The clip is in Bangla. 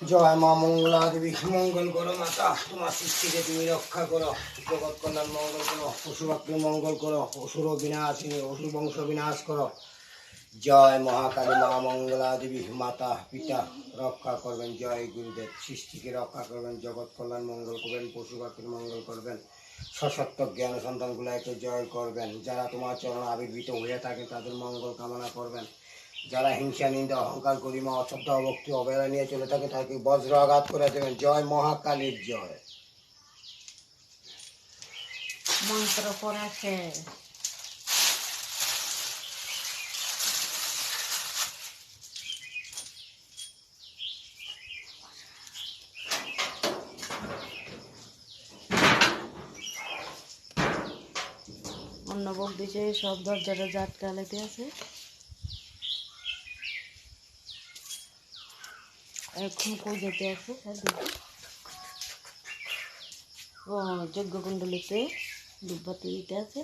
জয় মা মঙ্গলা দেবী মঙ্গল করো মাতা, তোমার সৃষ্টিকে তুমি রক্ষা করো, জগৎ কল্যাণ মঙ্গল করো পশু পাখির মঙ্গল করো, অসুর বিনাশিনী অসুর বংশ বিনাশ করো। জয় মহাকালী মা মঙ্গলা দেবী, মাতা, পিতা রক্ষা করবেন, জয় গুরুদেব, সৃষ্টিকে রক্ষা করবেন, জগৎ কল্যাণ মঙ্গল করবেন পশু পাখির মঙ্গল করবেন, সশক্ত জ্ঞান সন্তানগুলোকে জয় করবেন, যারা তোমার চরণ আবির্ভূত হয়ে থাকে, তাদের মঙ্গল কামনা করবেন। যারা হিংসা, নিন্দা, অহংকার, গরিমা, অশ্রদ্ধা, অভক্তি, অবহেলা নিয়ে চলে থাকে, তাকে বজ্র আঘাত করে দেবেন। জয় মহাকালীর জয়। মন্ত্র পড়া শেষ অন্য বলতেছে সব দরজাটা জাটকালেতে আছে। এখন কই যেতে আছে যজ্ঞকুণ্ডলিতে দুব্বাতি দিতে আছে।